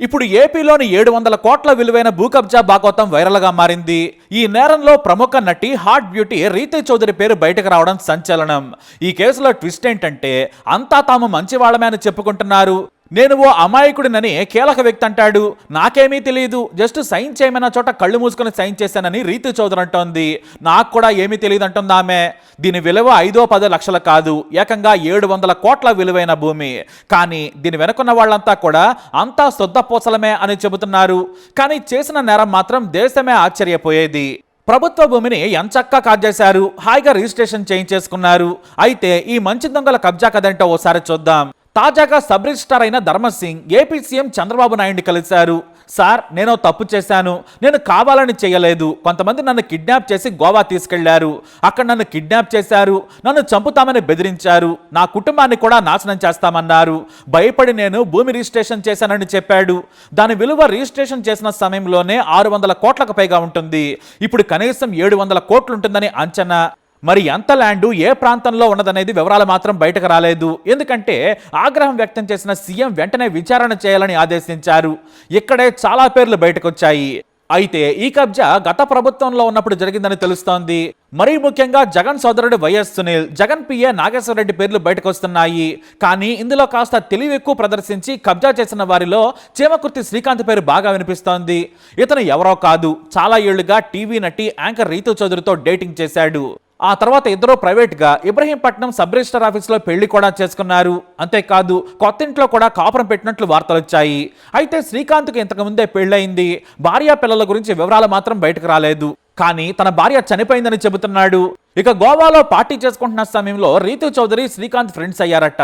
ఇప్పుడు ఏపీలోని ఏడు వందల కోట్ల విలువైన భూ కబ్జా బాగోతం వైరల్గా మారింది. ఈ నేరంలో ప్రముఖ నటి హాట్ బ్యూటీ రీతి చౌదరి పేరు బయటకు రావడం సంచలనం. ఈ కేసులో ట్విస్ట్ ఏంటంటే అంతా తాము మంచివాళ్ళమే అని చెప్పుకుంటున్నారు. నేను ఓ అమాయకుడినని కీలక వ్యక్తి అంటాడు. నాకేమీ తెలియదు జస్ట్ సైన్ చేయమన్న చోట కళ్ళు మూసుకొని సైన్ చేశానని రీతి చౌదరి అంటోంది. నాకు కూడా ఏమీ తెలియదు అంటుంది ఆమె. దీని విలువ ఐదో పదో లక్షలు కాదు. ఏకంగా ఏడు వందల కోట్ల విలువైన భూమి. కానీ దీని వెనుకున్న వాళ్ళంతా కూడా అంతా శుద్ధపూసలమే అని చెబుతున్నారు. కానీ చేసిన నేరం మాత్రం దేశమే ఆశ్చర్యపోయేది. ప్రభుత్వ భూమిని ఎంచక్కా కాజేశారు. హాయిగా రిజిస్ట్రేషన్ చేయించేసుకున్నారు. అయితే ఈ మంచి దొంగల కబ్జా కదంటే ఓసారి చూద్దాం. తాజాగా సబ్ రిజిస్టార్ అయిన ధర్మసింగ్ ఏపీ సీఎం చంద్రబాబు నాయుడిని కలిశారు. సార్ నేను తప్పు చేశాను. నేను కావాలని చేయలేదు. కొంతమంది నన్ను కిడ్నాప్ చేసి గోవా తీసుకెళ్ళారు. అక్కడ నన్ను కిడ్నాప్ చేశారు. నన్ను చంపుతామని బెదిరించారు. నా కుటుంబాన్ని కూడా నాశనం చేస్తామన్నారు. భయపడి నేను భూమి రిజిస్ట్రేషన్ చేశానని చెప్పాడు. దాని విలువ రిజిస్ట్రేషన్ చేసిన సమయంలోనే ఆరు వందల కోట్లకు పైగా ఉంటుంది. ఇప్పుడు కనీసం ఏడు వందల కోట్లు ఉంటుందని అంచనా. మరి ఎంత ల్యాండు ఏ ప్రాంతంలో ఉన్నదనేది వివరాలు మాత్రం బయటకు రాలేదు. ఎందుకంటే ఆగ్రహం వ్యక్తం చేసిన సీఎం వెంటనే విచారణ చేయాలని ఆదేశించారు. ఇక్కడే చాలా పేర్లు బయటకు వచ్చాయి అయితే ఈ కబ్జా గత ప్రభుత్వంలో ఉన్నప్పుడు జరిగిందని తెలుస్తోంది. మరీ ముఖ్యంగా జగన్ సోదరుడు వైఎస్ సునీల్ జగన్ పిఏ నాగేశ్వరరెడ్డి పేర్లు బయటకు వస్తున్నాయి కానీ ఇందులో కాస్త తెలివి ఎక్కువ ప్రదర్శించి కబ్జా చేసిన వారిలో చీమకుర్తి శ్రీకాంత్ పేరు బాగా వినిపిస్తోంది. ఇతను ఎవరో కాదు. చాలా ఏళ్ళుగా టీవీ నటి యాంకర్ రీతు చౌదరితో డేటింగ్ చేశాడు. ఆ తర్వాత ఇద్దరు ప్రైవేట్గా ఇబ్రహీంపట్నం సబ్ రిజిస్టర్ ఆఫీస్లో పెళ్ళి కూడా చేసుకున్నారు. అంతేకాదు కొత్త ఇంట్లో కూడా కాపురం పెట్టినట్లు వార్తలు వచ్చాయి. అయితే శ్రీకాంత్కి ఇంతకు ముందే పెళ్ళయింది. భార్యా పిల్లల గురించి వివరాలు మాత్రం బయటకు రాలేదు. కానీ తన భార్య చనిపోయిందని చెబుతున్నాడు. ఇక గోవాలో పార్టీ చేసుకుంటున్న సమయంలో రీతు చౌదరి శ్రీకాంత్ ఫ్రెండ్స్ అయ్యారట.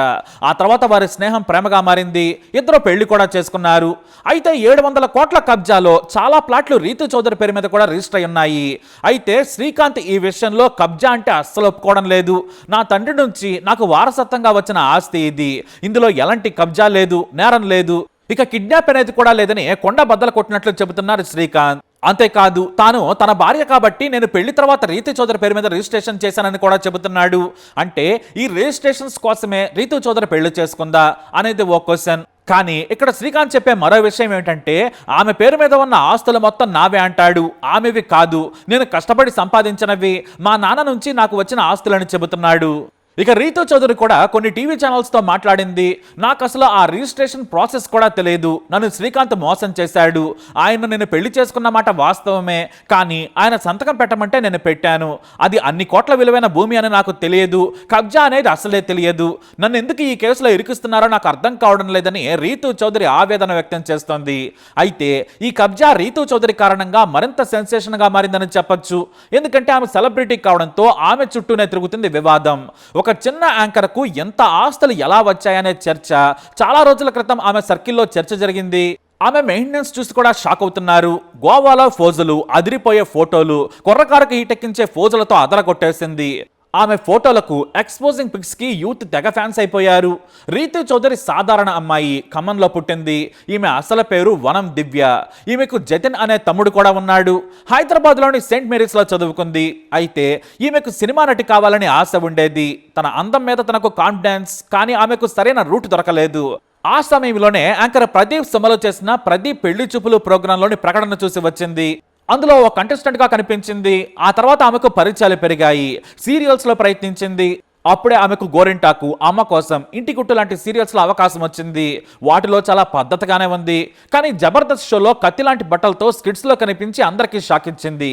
ఆ తర్వాత వారి స్నేహం ప్రేమగా మారింది. ఇద్దరు పెళ్ళి కూడా చేసుకున్నారు. అయితే ఏడు వందల కోట్ల కబ్జాలో చాలా ప్లాట్లు రీతు చౌదరి పేరు మీద కూడా రిజిస్టర్ అయి ఉన్నాయి. అయితే శ్రీకాంత్ ఈ విషయంలో కబ్జా అంటే అస్సలు ఒప్పుకోవడం లేదు. నా తండ్రి నుంచి నాకు వారసత్వంగా వచ్చిన ఆస్తి ఇది. ఇందులో ఎలాంటి కబ్జా లేదు నేరం లేదు. ఇక కిడ్నాప్ అనేది కూడా లేదని కొండ బద్దలు కొట్టినట్లు చెబుతున్నారు శ్రీకాంత్. అంతేకాదు తాను తన భార్య కాబట్టి నేను పెళ్ళి తర్వాత రీతు చౌదరి పేరు మీద రిజిస్ట్రేషన్ చేశానని కూడా చెబుతున్నాడు. అంటే ఈ రిజిస్ట్రేషన్స్ కోసమే రీతు చౌదరి పెళ్ళి చేసుకుందా అనేది ఓ క్వశ్చన్. కానీ ఇక్కడ శ్రీకాంత్ చెప్పే మరో విషయం ఏమిటంటే ఆమె పేరు మీద ఉన్న ఆస్తులు మొత్తం నావే అంటాడు. ఆమెవి కాదు. నేను కష్టపడి సంపాదించినవి. మా నాన్న నుంచి నాకు వచ్చిన ఆస్తులని చెబుతున్నాడు. ఇక రీతు చౌదరి కూడా కొన్ని టీవీ ఛానల్స్తో మాట్లాడింది. నాకు అసలు ఆ రిజిస్ట్రేషన్ ప్రాసెస్ కూడా తెలియదు. నన్ను శ్రీకాంత్ మోసం చేశాడు. ఆయన నేను పెళ్ళి చేసుకున్న మాట వాస్తవమే. కానీ ఆయన సంతకం పెట్టమంటే నేను పెట్టాను. అది అన్ని కోట్ల విలువైన భూమి అని నాకు తెలియదు. కబ్జా అనేది అసలే తెలియదు. నన్ను ఎందుకు ఈ కేసులో ఇరికిస్తున్నారో నాకు అర్థం కావడం లేదని రీతు చౌదరి ఆవేదన వ్యక్తం చేస్తోంది. అయితే ఈ కబ్జా రీతు చౌదరి కారణంగా మరింత సెన్సేషన్గా మారిందని చెప్పొచ్చు. ఎందుకంటే ఆమె సెలబ్రిటీ కావడంతో ఆమె చుట్టూనే తిరుగుతుంది వివాదం. ఒక చిన్న యాంకర్కు ఎంత ఆస్తులు ఎలా వచ్చాయనే చర్చ. చాలా రోజుల క్రితం ఆమె సర్కిల్లో చర్చ జరిగింది. ఆమె మెయింటెనెన్స్ చూసి కూడా షాక్ అవుతున్నారు. గోవాలో ఫోజులు అదిరిపోయే ఫోటోలు కుర్రకారుకు ఈటెక్కించే ఫోజులతో అదరగొట్టేసింది. ఆమె ఫోటోలకు ఎక్స్పోజింగ్ పిక్స్కి యూత్ తెగ ఫ్యాన్స్ అయిపోయారు. రీతు చౌదరి సాధారణ అమ్మాయి ఖమ్మంలో పుట్టింది. ఈమె అసలు పేరు వనం దివ్య. ఈమెకు జతిన్ అనే తమ్ముడు కూడా ఉన్నాడు. హైదరాబాద్లోని సెయింట్ మేరీస్లో చదువుకుంది. అయితే ఈమెకు సినిమా నటి కావాలని ఆశ ఉండేది. తన అందం మీద తనకు కాన్ఫిడెన్స్ కానీ ఆమెకు సరైన రూట్ దొరకలేదు. ఆ సమయంలోనే యాంకర్ ప్రదీప్ సుమలో చేసిన ప్రదీప్ పెళ్ళి చూపులు ప్రోగ్రాంలోని ప్రకటన చూసి వచ్చింది. అందులో ఒక కంటెస్టెంట్గా కనిపించింది. ఆ తర్వాత ఆమెకు పరిచయాలు పెరిగాయి. సీరియల్స్లో ప్రయత్నించింది. అప్పుడే ఆమెకు గోరింటాకు అమ్మ కోసం ఇంటి గుట్టు లాంటి సీరియల్స్లో అవకాశం వచ్చింది. వాటిలో చాలా పద్ధతిగానే ఉంది. కానీ జబర్దస్త్ షోలో కత్తి లాంటి బట్టలతో స్కిట్స్లో కనిపించి అందరికీ షాక్ ఇచ్చింది.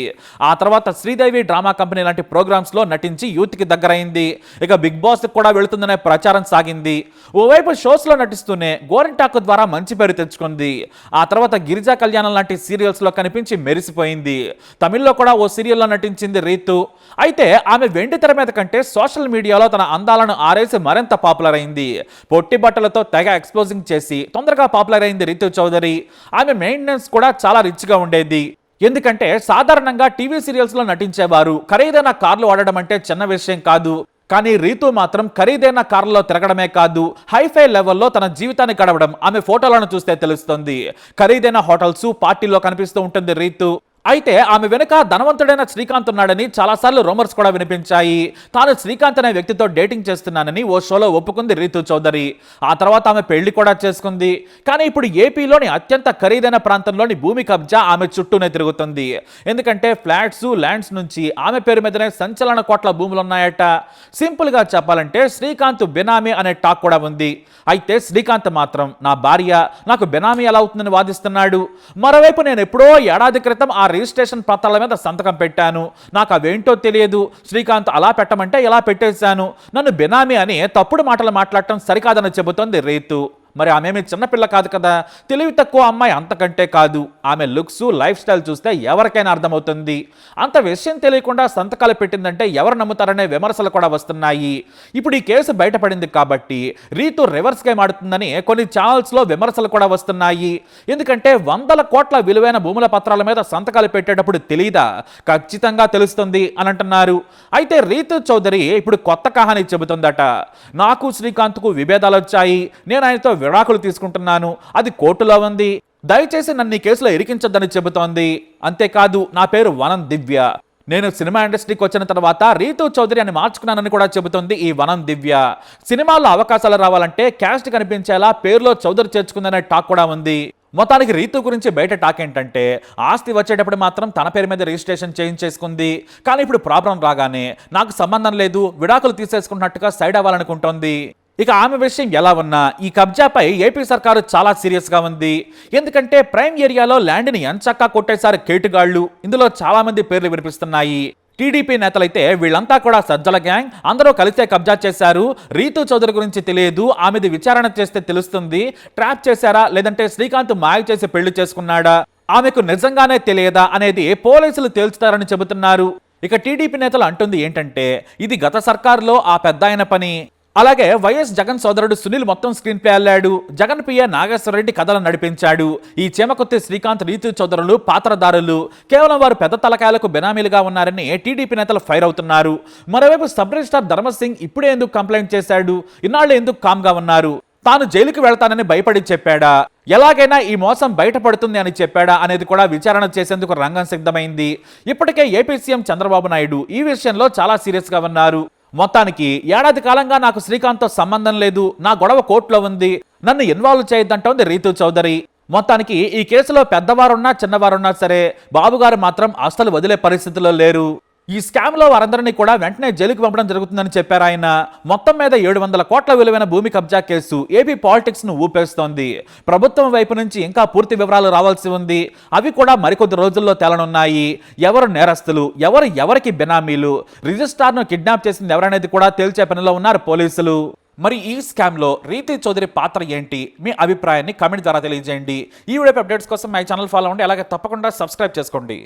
ఆ తర్వాత శ్రీదేవి డ్రామా కంపెనీ లాంటి ప్రోగ్రామ్స్లో నటించి యూత్కి దగ్గరైంది. ఇక బిగ్ బాస్ కూడా వెళుతుందనే ప్రచారం సాగింది. ఓవైపు షోస్లో నటిస్తూనే గోరింటాకు ద్వారా మంచి పేరు తెచ్చుకుంది. ఆ తర్వాత గిరిజా కళ్యాణం లాంటి సీరియల్స్లో కనిపించి మెరిసిపోయింది. తమిళ్ళో కూడా ఓ సీరియల్లో నటించింది రీతు. అయితే ఆమె వెండి తెర మీద కంటే సోషల్ మీడియాలో తన అందాలను ఆరేసి మరింత పాపులర్ అయింది పొట్టి బట్టలతో తెగ ఎక్స్పోజింగ్ చేసి తొందరగా పాపులర్ అయింది రీతు చౌదరి. ఆమె మెయింటెనెన్స్ కూడా చాలా రిచ్గా ఉండేది. ఎందుకంటే సాధారణంగా టీవీ సీరియల్స్లో నటించేవారు ఖరీదైన కార్లు వాడడం అంటే చిన్న విషయం కాదు. కానీ రీతు మాత్రం ఖరీదైన కార్లలో తిరగడమే కాదు. హైఫై లెవెల్లో తన జీవితాన్ని గడవడం ఆమె ఫోటోలను చూస్తే తెలుస్తుంది. ఖరీదైన హోటల్స్ పార్టీలో కనిపిస్తూ ఉంటుంది రీతు. అయితే ఆమె వెనుక ధనవంతుడైన శ్రీకాంత్ ఉన్నాడని చాలాసార్లు రూమర్స్ కూడా వినిపించాయి. తాను శ్రీకాంత్ అనే వ్యక్తితో డేటింగ్ చేస్తున్నానని ఓ షోలో ఒప్పుకుంది రీతు చౌదరి. ఆ తర్వాత ఆమె పెళ్ళి కూడా చేసుకుంది. కానీ ఇప్పుడు ఏపీలోని అత్యంత ఖరీదైన ప్రాంతంలోని భూమి కబ్జా ఆమె చుట్టూనే తిరుగుతుంది. ఎందుకంటే ఫ్లాట్స్ ల్యాండ్స్ నుంచి ఆమె పేరు మీదనే సంచలన కోట్ల భూములు ఉన్నాయట సింపుల్గా చెప్పాలంటే శ్రీకాంత్ బెనామీ అనే టాక్ కూడా ఉంది. అయితే శ్రీకాంత్ మాత్రం నా భార్య నాకు బెనామీ ఎలా అవుతుందని వాదిస్తున్నాడు? మరోవైపు నేను ఎప్పుడో ఏడాది క్రితం ఆ రిజిస్ట్రేషన్ పత్రాల మీద సంతకం పెట్టాను. నాకు అవేంటో తెలియదు. శ్రీకాంత్ అలా పెట్టమంటే ఇలా పెట్టేశాను. నన్ను బెనామీ అని తప్పుడు మాటలు మాట్లాడటం సరికాదని చెబుతోంది రీతు. మరి ఆమె చిన్నపిల్ల కాదు కదా? తెలివి తక్కువ అమ్మాయి అంతకంటే కాదు. ఆమె లుక్స్ లైఫ్ స్టైల్ చూస్తే ఎవరికైనా అర్థమవుతుంది. అంత విషయం తెలియకుండా సంతకాలు పెట్టిందంటే ఎవరు నమ్ముతారనే విమర్శలు కూడా వస్తున్నాయి. ఇప్పుడు ఈ కేసు బయటపడింది కాబట్టి రీతు రివర్స్ గేమ్ ఆడుతుందని కొన్ని ఛానల్స్లో విమర్శలు కూడా వస్తున్నాయి. ఎందుకంటే వందల కోట్ల విలువైన భూముల పత్రాల మీద సంతకాలు పెట్టేటప్పుడు తెలియదా ఖచ్చితంగా తెలుస్తుంది అని అంటున్నారు. అయితే రీతు చౌదరి ఇప్పుడు కొత్త కహాని చెబుతుందట. నాకు శ్రీకాంత్కు విభేదాలు వచ్చాయి. నేను ఆయనతో విడాకులు తీసుకుంటున్నాను. అది కోర్టులో ఉంది. దయచేసి నన్ను ఈ కేసులో ఇరికించొద్దని చెబుతోంది. అంతేకాదు నా పేరు వనం దివ్య. నేను సినిమా ఇండస్ట్రీకి వచ్చిన తర్వాత రీతు చౌదరి అని మార్చుకున్నానని కూడా చెబుతోంది ఈ వనం దివ్య. సినిమాల్లో అవకాశాలు రావాలంటే క్యాస్ట్ కనిపించేలా పేరులో చౌదరి చేర్చుకుందనే టాక్ కూడా ఉంది. మొత్తానికి రీతు గురించి బయట టాక్ ఏంటంటే ఆస్తి వచ్చేటప్పుడు మాత్రం తన పేరు మీద రిజిస్ట్రేషన్ చేయించేసుకుంది. కానీ ఇప్పుడు ప్రాబ్లం రాగానే నాకు సంబంధం లేదు విడాకులు తీసేసుకున్నట్టుగా సైడ్ అవ్వాలనుకుంటోంది. ఇక ఆమె విషయం ఎలా ఉన్నా ఈ కబ్జాపై ఏపీ సర్కారు చాలా సీరియస్గా ఉంది. ఎందుకంటే ప్రైమ్ ఏరియాలో ల్యాండ్ని ఎంచక్కా కొట్టేశారు కేటుగాళ్ళు ఇందులో చాలామంది పేర్లు వినిపిస్తున్నాయి. టీడీపీ నేతలైతే వీళ్ళంతా కూడా సజ్జల గ్యాంగ్. అందరూ కలిసే కబ్జా చేశారు. రీతు చౌదరి గురించి తెలియదు. ఆమెది విచారణ చేస్తే తెలుస్తుంది. ట్రాప్ చేశారా? లేదంటే శ్రీకాంత్ మాయ చేసి పెళ్ళి చేసుకున్నాడా? ఆమెకు నిజంగానే తెలియదా అనేది పోలీసులు తేల్చుతారని చెబుతున్నారు. ఇక టీడీపీ నేతలు అంటుంది ఏంటంటే ఇది గత సర్కారులో ఆ పెద్ద ఆయన పని. అలాగే వైఎస్ జగన్ సోదరుడు సునీల్ మొత్తం స్క్రీన్ ప్లే అల్లాడు. జగన్ పిఏ నాగేశ్వరరెడ్డి కథలను నడిపించాడు. ఈ చేమకొత్తి శ్రీకాంత్ రీతు చౌదరులు పాత్రదారులు కేవలం వారు పెద్ద తలకాయలకు బెనామీలుగా ఉన్నారని టీడీపీ నేతలు ఫైర్ అవుతున్నారు. మరోవైపు సబ్ రిజిస్టార్ ధర్మసింగ్ ఇప్పుడే ఎందుకు కంప్లైంట్ చేశాడు? ఇన్నాళ్ళు ఎందుకు కామ్గా ఉన్నారు? తాను జైలుకి వెళ్తానని భయపడి చెప్పాడా? ఎలాగైనా ఈ మోసం బయటపడుతుంది అని చెప్పాడా అనేది కూడా విచారణ చేసేందుకు రంగం సిద్ధమైంది. ఇప్పటికే ఏపీ సీఎం చంద్రబాబు నాయుడు ఈ విషయంలో చాలా సీరియస్గా ఉన్నారు. మొత్తానికి ఏడాది కాలంగా నాకు శ్రీకాంత్తో సంబంధం లేదు నా గొడవ కోర్టులో ఉంది నన్ను ఇన్వాల్వ్ చేయొద్దంటోంది రీతు చౌదరి. మొత్తానికి ఈ కేసులో పెద్దవారున్నా చిన్నవారున్నా సరే బాబుగారు మాత్రం అస్సలు వదిలే పరిస్థితిలో లేరు. ఈ స్కామ్లో వారందరినీ కూడా వెంటనే జైలుకి పంపడం జరుగుతుందని చెప్పారు ఆయన. మొత్తం మీద ఏడు వందల కోట్ల విలువైన భూమి కబ్జా కేసు ఏపీ పాలిటిక్స్ను ఊపేస్తోంది. ప్రభుత్వం వైపు నుంచి ఇంకా పూర్తి వివరాలు రావాల్సి ఉంది. అవి కూడా మరికొద్ది రోజుల్లో తేలనున్నాయి. ఎవరు నేరస్తులు? ఎవరు ఎవరికి బెనామీలు? రిజిస్ట్రార్ను కిడ్నాప్ చేసింది ఎవరనేది కూడా తేల్చే పనిలో ఉన్నారు పోలీసులు. మరి ఈ స్కామ్లో రీతి చౌదరి పాత్ర ఏంటి? మీ అభిప్రాయాన్ని కమెంట్ ద్వారా తెలియజేయండి. ఈ వీడియో అప్డేట్స్ కోసం మై ఛానల్ ఫాలో అవ్వండి. అలాగే తప్పకుండా సబ్స్క్రైబ్ చేసుకోండి.